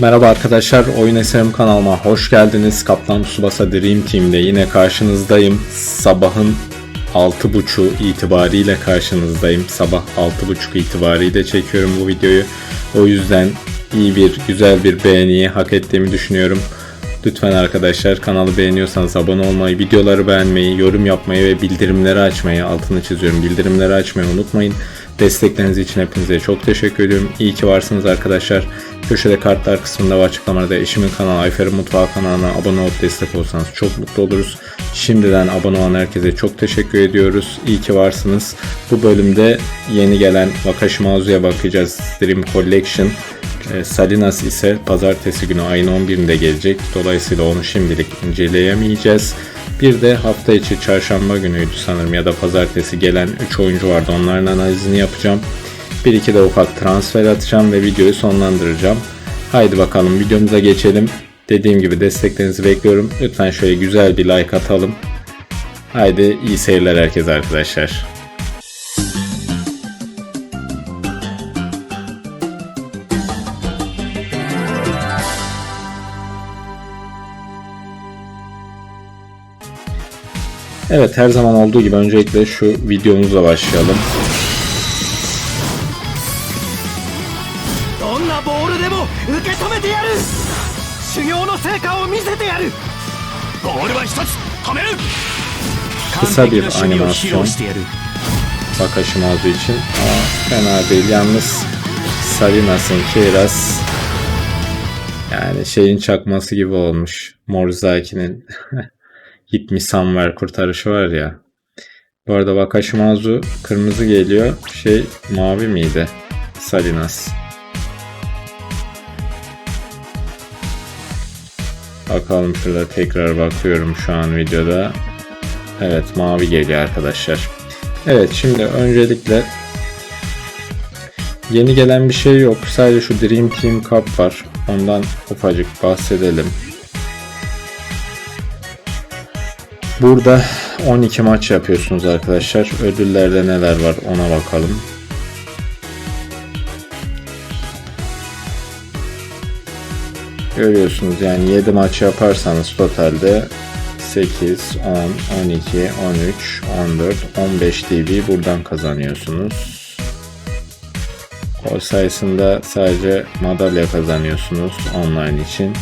Merhaba arkadaşlar, Oyun Eserim kanalıma hoş geldiniz. Kaptan Tsubasa Dream Team'de yine karşınızdayım. Sabahın 6.30 itibariyle karşınızdayım. Sabah 6.30 itibariyle çekiyorum bu videoyu. O yüzden iyi bir, güzel bir beğeniyi hak ettiğimi düşünüyorum. Lütfen arkadaşlar kanalı beğeniyorsanız abone olmayı, videoları beğenmeyi, yorum yapmayı ve bildirimleri açmayı altını çiziyorum. Bildirimleri açmayı unutmayın. Destekleriniz için hepinize çok teşekkür ediyorum. İyi ki varsınız arkadaşlar. Köşede kartlar kısmında ve açıklamada eşimin kanalı Ayfer'in Mutfağı kanalına abone olup destek olsanız çok mutlu oluruz. Şimdiden abone olan herkese çok teşekkür ediyoruz. İyi ki varsınız. Bu bölümde yeni gelen Wakashimazu'ya bakacağız. Dream Collection. E, Salinas ise pazartesi günü ayın 11'inde gelecek. Dolayısıyla onu şimdilik inceleyemeyeceğiz. Bir de hafta içi çarşamba günüydü sanırım ya da pazartesi gelen 3 oyuncu vardı. Onların analizini yapacağım. Bir iki de ufak transfer atacağım ve videoyu sonlandıracağım. Haydi bakalım videomuza geçelim. Dediğim gibi desteklerinizi bekliyorum. Lütfen şöyle güzel bir like atalım. Haydi iyi seyirler herkese arkadaşlar. Evet her zaman olduğu gibi öncelikle şu videomuzla başlayalım. Kısa bir animasyon. Bakışım olduğu için. Aa, fena değil. Yalnız Sarinas'ın Keiras yani şeyin çakması gibi olmuş. Morzaki'nin Hit Me Somewhere kurtarışı var ya. Bu arada Wakashimazu kırmızı geliyor. Şey mavi miydi? Salinas. Bakalım şurada tekrar bakıyorum şu an videoda. Evet mavi geliyor arkadaşlar. Evet şimdi öncelikle yeni gelen bir şey yok. Sadece şu Dream Team Cup var. Ondan ufacık bahsedelim. Burada 12 maç yapıyorsunuz arkadaşlar. Ödüllerde neler var ona bakalım. Görüyorsunuz yani 7 maç yaparsanız totalde 8, 10, 12, 13, 14, 15 dB buradan kazanıyorsunuz. Gol sayısında sadece madalya kazanıyorsunuz online için.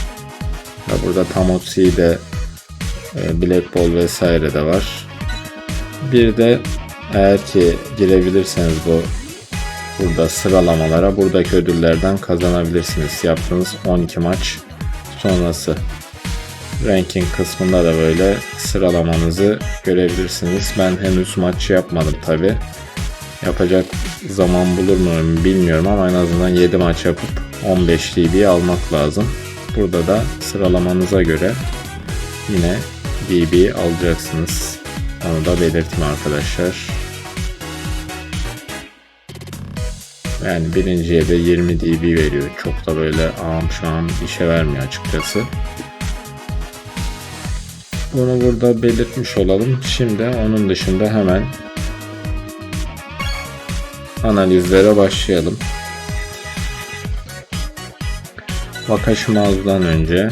Ve burada Tamotsi de Black Ball vesaire de var. Bir de eğer ki girebilirseniz bu burada sıralamalara buradaki ödüllerden kazanabilirsiniz. Yaptığınız 12 maç sonrası ranking kısmında da böyle sıralamanızı görebilirsiniz. Ben henüz maç yapmadım tabi. Yapacak zaman bulur muyum bilmiyorum ama en azından 7 maç yapıp 15 dB almak lazım. Burada da sıralamanıza göre yine dB alacaksınız. Onu da belirteyim arkadaşlar. Yani birinciye de 20 dB veriyor. Çok da böyle ağam şu an işe vermiyor açıkçası. Bunu burada belirtmiş olalım. Şimdi onun dışında hemen analizlere başlayalım. Wakashimazu'dan önce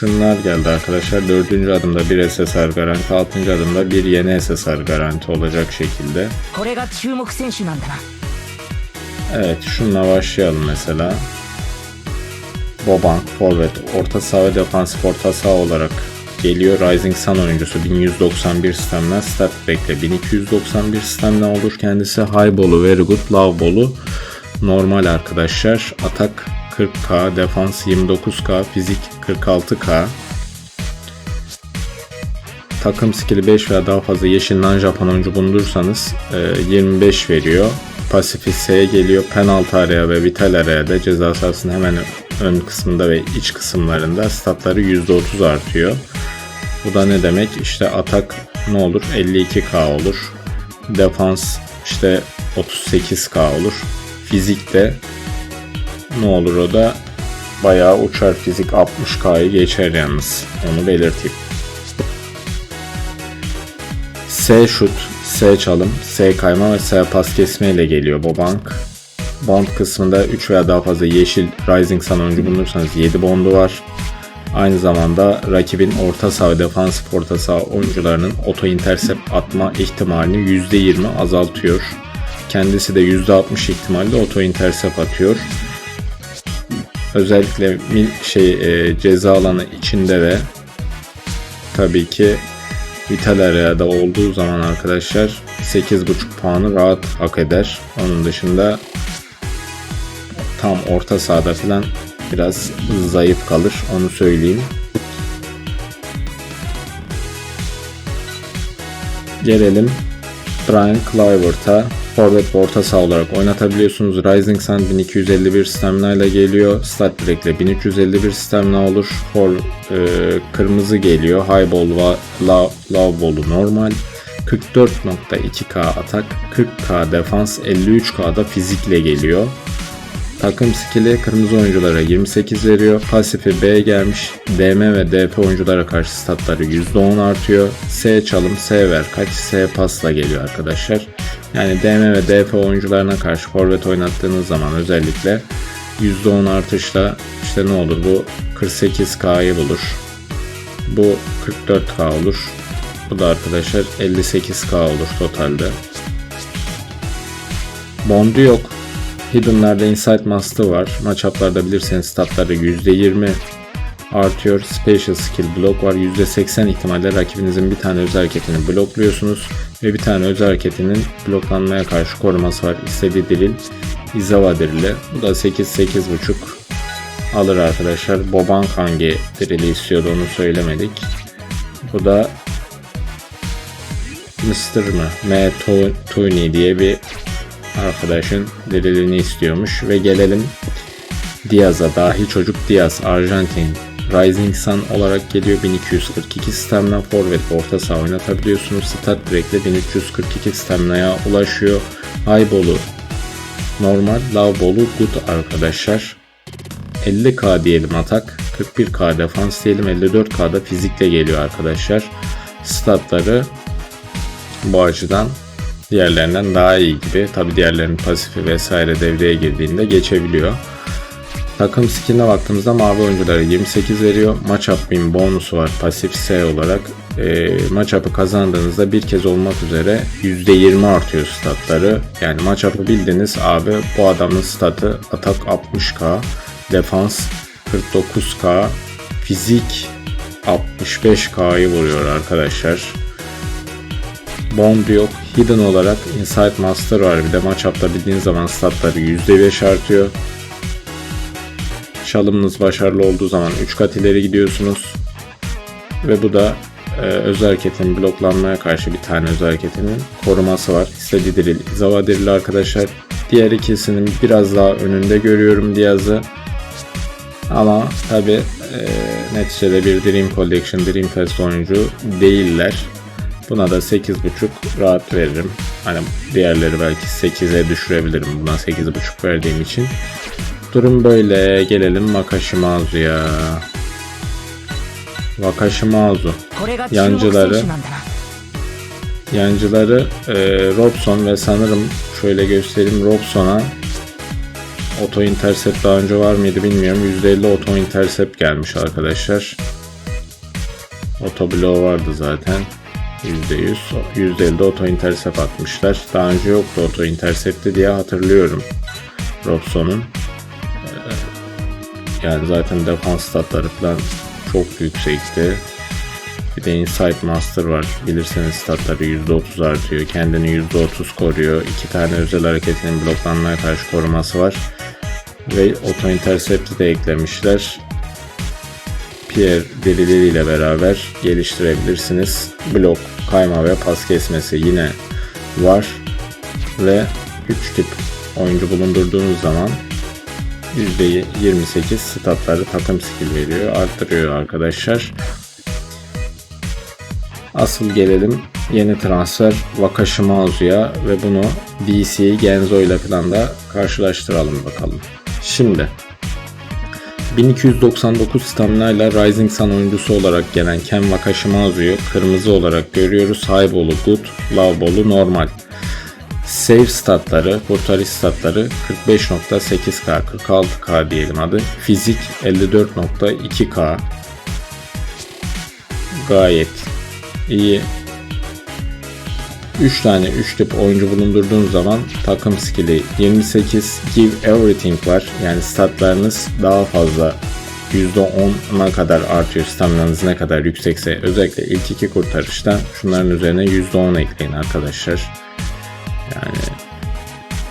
şunlar geldi arkadaşlar. 4. adımda bir SSR garanti, 6. adımda bir yeni SSR garanti olacak şekilde. Evet şununla başlayalım mesela. Bobank, forvet, orta saha ve defansif orta saha olarak geliyor. Rising Sun oyuncusu 1191 sistemden stat bekle 1291 sistemden olur kendisi. High bolu, very good, low bolu normal arkadaşlar. Atak 40k, defans 29k, fizik 46k. Takım skill'i 5 veya daha fazla yeşil non-Japon oyuncu bulundurursanız e, 25 veriyor. Pasifi S'ye geliyor. Penaltı araya ve vital araya da ceza sahasının hemen ön kısmında ve iç kısımlarında statları %30 artıyor. Bu da ne demek? İşte atak ne olur? 52k olur. Defans işte 38k olur. Fizikte ne olur o da bayağı uçar fizik 60k'yı geçer yalnız. Onu belirteyim. S şut, S çalım, S kayma ve S pas kesme ile geliyor Bobank. Bond kısmında 3 veya daha fazla yeşil Rising Sun oyuncu bulunursanız 7 bondu var. Aynı zamanda rakibin orta saha ve defansif orta saha oyuncularının auto intercept atma ihtimalini %20 azaltıyor. Kendisi de %60 ihtimalle auto intercept atıyor. Özellikle şey e, ceza alanı içinde ve tabii ki Vital Area'da olduğu zaman arkadaşlar 8.5 puanı rahat hak eder. Onun dışında tam orta sahada falan biraz zayıf kalır onu söyleyeyim. Gelelim Brian Clivert'a forvet ve orta saha olarak oynatabiliyorsunuz. Rising Sun 1251 stamina ile geliyor. Stat Break ile 1351 stamina olur. For, e, kırmızı geliyor. High Ball ve Low, low Ball'u normal. 44.2k atak, 40k defans, 53k'da fizikle geliyor. Takım skill'i kırmızı oyunculara 28 veriyor. Pasifi B gelmiş. DM ve DP oyunculara karşı statları %10 artıyor. S çalım, S ver kaç, S pasla geliyor arkadaşlar. Yani DM ve DP oyuncularına karşı forvet oynattığınız zaman özellikle %10 artışla işte ne olur bu 48K'yı bulur. Bu 44K olur. Bu da arkadaşlar 58K olur totalde. Bondu yok. Hidden'larda Insight Master var. Matchup'larda bilirseniz statları %20 artıyor. Special Skill Block var. %80 ihtimalle rakibinizin bir tane özel hareketini blokluyorsunuz. Ve bir tane özel hareketinin bloklanmaya karşı koruması var. İstediği diril Izawa dirili. Bu da 8-8.5 alır arkadaşlar. Boban hangi dirili istiyordu onu söylemedik. Bu da Mr. mı? M. To- Tooney diye bir arkadaşın dirilini istiyormuş ve gelelim Diaz'a. Dahi çocuk Diaz Arjantin. Rising Sun olarak geliyor. 1242 stamina forvet ve orta saha oynatabiliyorsunuz. Stat break ile 1342 stamina'ya ulaşıyor. Ball'u normal low ball'u good arkadaşlar. 50k diyelim atak 41k defans diyelim 54k'da fizikle geliyor arkadaşlar. Statları bu açıdan diğerlerinden daha iyi gibi. Tabi diğerlerinin pasifi vesaire devreye girdiğinde geçebiliyor. Takım skilline baktığımızda mavi oyunculara 28 veriyor. Matchup win bonusu var pasif S olarak. E, matchup'ı kazandığınızda bir kez olmak üzere %20 artıyor statları. Yani matchup'ı bildiniz abi bu adamın statı atak 60k, defans 49k, fizik 65k'yı vuruyor arkadaşlar. Bond yok. Hidden olarak Insight Master var. Bir de matchup'ta bildiğiniz zaman statları %5 artıyor. Çalımınız başarılı olduğu zaman 3 kat ileri gidiyorsunuz. Ve bu da e, özel hareketin bloklanmaya karşı bir tane özel hareketinin koruması var. İstediği diril, Izawa dirili arkadaşlar. Diğer ikisinin biraz daha önünde görüyorum Diaz'ı. Ama tabi e, neticede bir Dream Collection, Dream Fest oyuncu değiller. Buna da 8.5 rahat veririm. Hani diğerleri belki 8'e düşürebilirim. Buna 8.5 verdiğim için. Durum böyle. Gelelim Makashimazu'ya. Wakashimazu. Yancıları yancıları e, Robson ve sanırım şöyle göstereyim Robson'a Oto Intercept daha önce var mıydı bilmiyorum. %50 Oto Intercept gelmiş arkadaşlar. Oto Blow vardı zaten. %100. %50 Auto Intercept atmışlar. Daha önce yoktu Auto Intercept'ti diye hatırlıyorum. Robson'un. Ee, Yani zaten defans statları falan çok yüksekti. Bir de Insight Master var. Bilirseniz statları %30 artıyor. Kendini %30 koruyor. İki tane özel hareketinin bloklanmaya karşı koruması var. Ve Auto Intercept'i de eklemişler. Pierre derileriyle beraber geliştirebilirsiniz. Blok, kayma ve pas kesmesi yine var. Ve 3 tip oyuncu bulundurduğunuz zaman %28 statları takım skill veriyor. Arttırıyor arkadaşlar. Asıl gelelim yeni transfer Wakashimazu'ya ve bunu DC Genzo ile falan da karşılaştıralım bakalım. Şimdi 1299 stamina Rising Sun oyuncusu olarak gelen Ken Wakashimazu'yu kırmızı olarak görüyoruz. Ball'u good, low ball'u normal. Save statları, kurtarış statları 45.8K, 46K diyelim adı. Fizik 54.2K. Gayet iyi. 3 tane 3 tip oyuncu bulundurduğun zaman takım skill'i 28 give everything var. Yani statlarınız daha fazla %10'a kadar artıyor. Staminanız ne kadar yüksekse özellikle ilk iki kurtarışta şunların üzerine %10 ekleyin arkadaşlar. Yani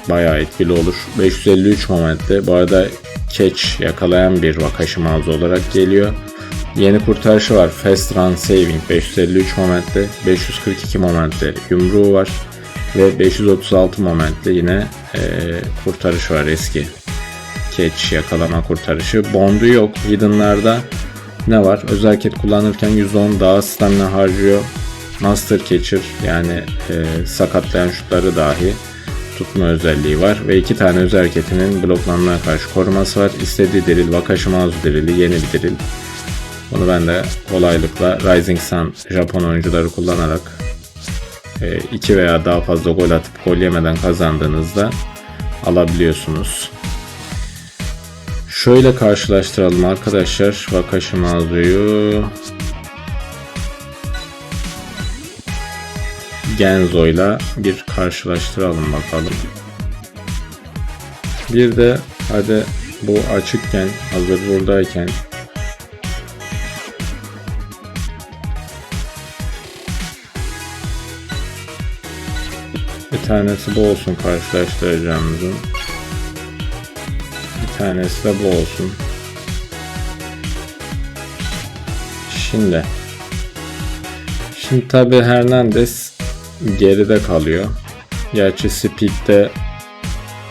bayağı etkili olur. 553 momentte bu arada catch yakalayan bir Wakashimazu olarak geliyor. Yeni kurtarışı var. Fast Run Saving 553 momentte, 542 momentte yumruğu var ve 536 momentte yine eee kurtarış var eski. Catch yakalama kurtarışı. Bondu yok. Hidden'larda ne var? Özel hareket kullanırken %10 daha stamina harcıyor. Master Catcher yani eee, sakatlayan şutları dahi tutma özelliği var ve iki tane özel hareketinin bloklanmaya karşı koruması var. İstediği diril, Wakashimazu dirili, yeni bir diril. Bunu ben de kolaylıkla Rising Sun Japon oyuncuları kullanarak 2 veya daha fazla gol atıp gol yemeden kazandığınızda alabiliyorsunuz. Şöyle karşılaştıralım arkadaşlar Wakashimazu'yu Genzo'yla bir karşılaştıralım bakalım. Bir de hadi bu açıkken hazır buradayken Bir tanesi bu olsun karşılaştıracağımızın. Bir tanesi de bu olsun. Şimdi. Şimdi tabi Hernandez geride kalıyor. Gerçi Speed'de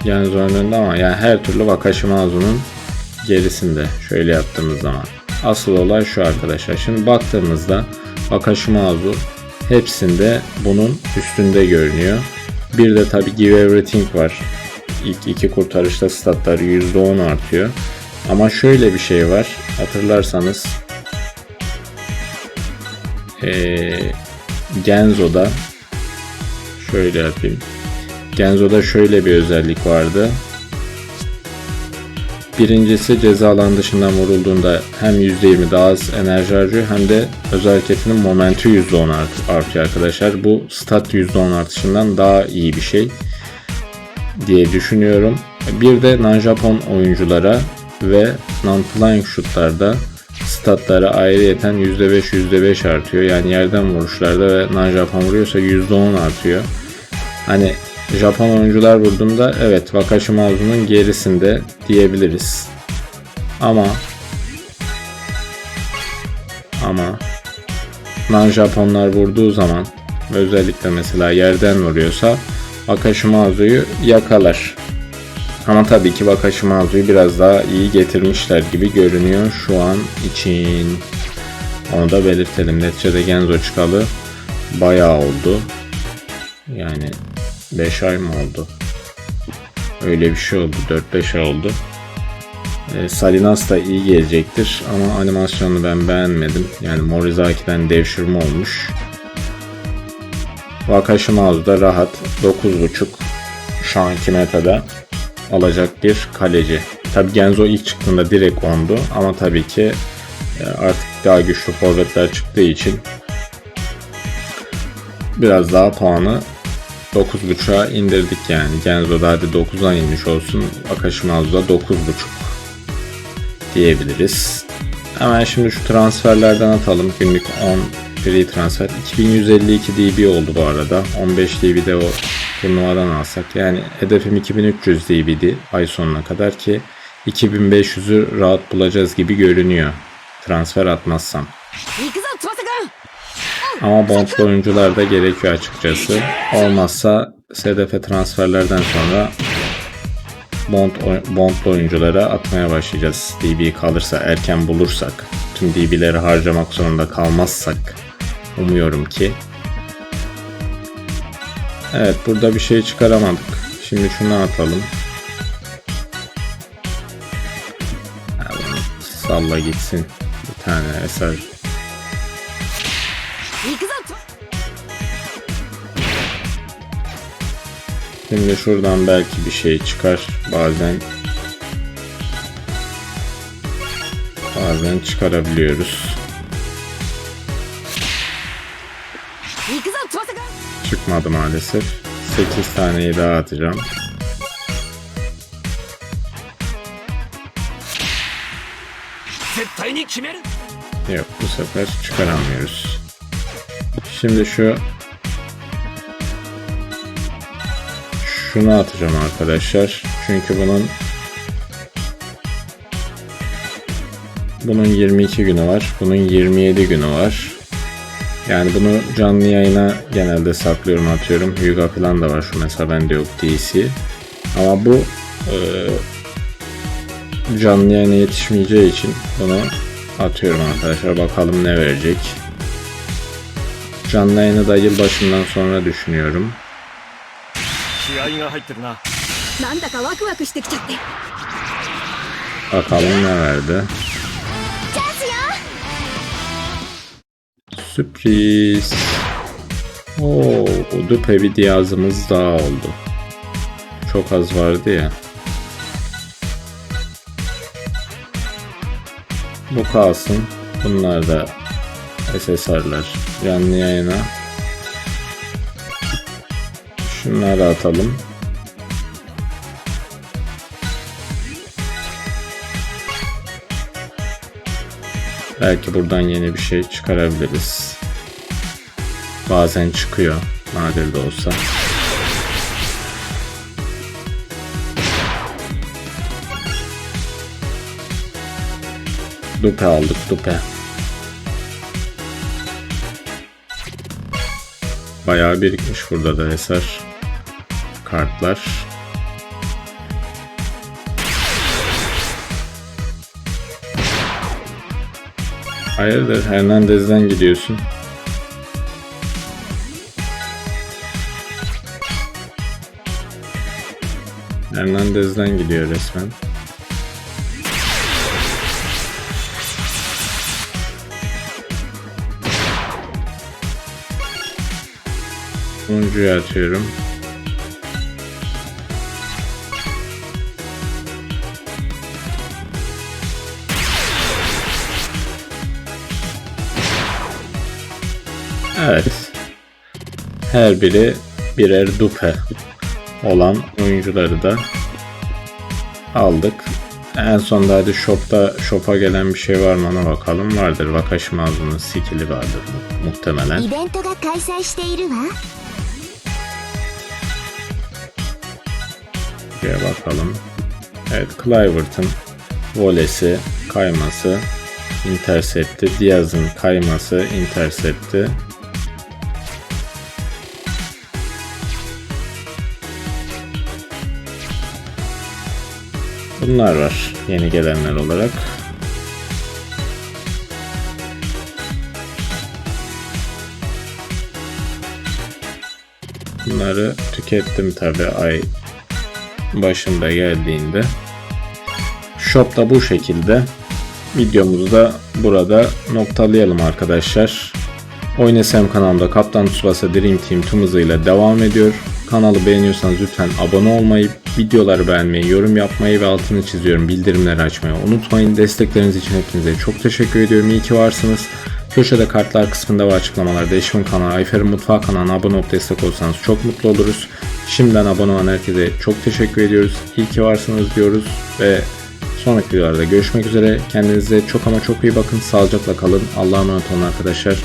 Genzo önünde ama yani her türlü Wakashimazu'nun gerisinde şöyle yaptığımız zaman. Asıl olay şu arkadaşlar. Şimdi baktığımızda Wakashimazu hepsinde bunun üstünde görünüyor. Bir de tabi Give Everything var. İlk iki kurtarışta statları %10 artıyor. Ama şöyle bir şey var. Hatırlarsanız ee, Genzo'da şöyle yapayım. Genzo'da şöyle bir özellik vardı. Birincisi ceza alan dışından vurulduğunda hem %20 daha az enerji harcıyor hem de özel hareketinin momenti %10 art- artıyor arkadaşlar. Bu stat %10 artışından daha iyi bir şey diye düşünüyorum. Bir de non-Japon oyunculara ve non-flying şutlarda statları ayrıyeten %5 %5 artıyor. Yani yerden vuruşlarda ve non-Japon vuruyorsa %10 artıyor. Hani Japon oyuncular vurduğunda evet Wakashimazu'nun gerisinde diyebiliriz. Ama ama non-Japonlar vurduğu zaman özellikle mesela yerden vuruyorsa Wakashimazu'yu yakalar. Ama tabii ki Wakashimazu'yu biraz daha iyi getirmişler gibi görünüyor şu an için. Onu da belirtelim. Neticede Genzo çıkalı bayağı oldu. Yani 5 ay mı oldu? Öyle bir şey oldu. 4-5 ay oldu. Ee, Salinas da iyi gelecektir ama animasyonu ben beğenmedim. Yani Morizaki'den devşirme olmuş. Wakashimazu da rahat 9.5 şu anki metada alacak bir kaleci. Tabi Genzo ilk çıktığında direkt 10'du ama tabii ki e, artık daha güçlü forvetler çıktığı için biraz daha puanı 9.5'a indirdik yani. Genzo'da hadi 9'a inmiş olsun. Wakashimazu'da 9.5 diyebiliriz. Hemen şimdi şu transferlerden atalım. Günlük 10 free transfer. 2152 DB oldu bu arada. 15 DB de o turnuvadan alsak. Yani hedefim 2300 DB'di ay sonuna kadar ki 2500'ü rahat bulacağız gibi görünüyor. Transfer atmazsam. Ama bonçlu oyuncular da gerekiyor açıkçası. Olmazsa SDF transferlerden sonra bond, bondlu oyunculara atmaya başlayacağız. DB kalırsa erken bulursak tüm DB'leri harcamak zorunda kalmazsak umuyorum ki. Evet burada bir şey çıkaramadık. Şimdi şunu atalım. Yani, salla gitsin. Bir tane eser Şimdi şuradan belki bir şey çıkar bazen. Bazen çıkarabiliyoruz. Çıkmadı maalesef. 8 taneyi daha atacağım. Yok bu sefer çıkaramıyoruz. Şimdi şu şunu atacağım arkadaşlar. Çünkü bunun bunun 22 günü var. Bunun 27 günü var. Yani bunu canlı yayına genelde saklıyorum atıyorum. Hyuga falan da var şu mesela bende yok DC. Ama bu e, canlı yayına yetişmeyeceği için bunu atıyorum arkadaşlar. Bakalım ne verecek. Canlı yayını da yılbaşından sonra düşünüyorum. 気合が入ってるななんだかワクワクしてきちゃって Bakalım ne verdi. チャンスよ Sürpriz. Oo, Dupe bir diyazımız daha oldu. Çok az vardı ya. Bu kalsın. Bunlar da SSR'lar. Canlı yayına. Şunları atalım. Belki buradan yeni bir şey çıkarabiliriz. Bazen çıkıyor. Nadir de olsa. Dupe aldık dupe. Bayağı birikmiş burada da eser. Kartlar. Hayırdır Hernandez'den gidiyorsun. Hernandez'den gidiyor resmen. Sonuncuyu atıyorum. Evet. Her biri birer dupe olan oyuncuları da aldık. En son da hadi shopta shop'a gelen bir şey var mı ona bakalım. Vardır. Vakashimazun'un skill'i vardır mu muhtemelen. Buraya bakalım. Evet Clivert'ın volesi, kayması, intercept'i, Diaz'ın kayması, intercept'i, Bunlar var yeni gelenler olarak. Bunları tükettim tabi ay başında geldiğinde. Shop da bu şekilde. Videomuzu da burada noktalayalım arkadaşlar. Oyun SM kanalımda Kaptan Tsubasa Dream Team tüm hızıyla devam ediyor. Kanalı beğeniyorsanız lütfen abone olmayı, videoları beğenmeyi, yorum yapmayı ve altını çiziyorum bildirimleri açmayı unutmayın. Destekleriniz için hepinize çok teşekkür ediyorum. İyi ki varsınız. Köşede kartlar kısmında ve açıklamalarda Eşimin kanalı, Ayfer'in mutfağı kanalına abone olup destek olsanız çok mutlu oluruz. Şimdiden abone olan herkese çok teşekkür ediyoruz. İyi ki varsınız diyoruz ve sonraki videolarda görüşmek üzere. Kendinize çok ama çok iyi bakın. Sağlıcakla kalın. Allah'a emanet olun arkadaşlar.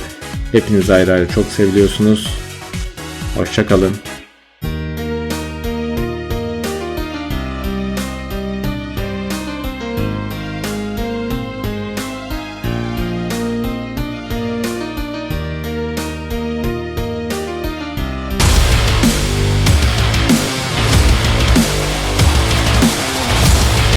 Hepiniz ayrı ayrı çok seviliyorsunuz. Hoşçakalın.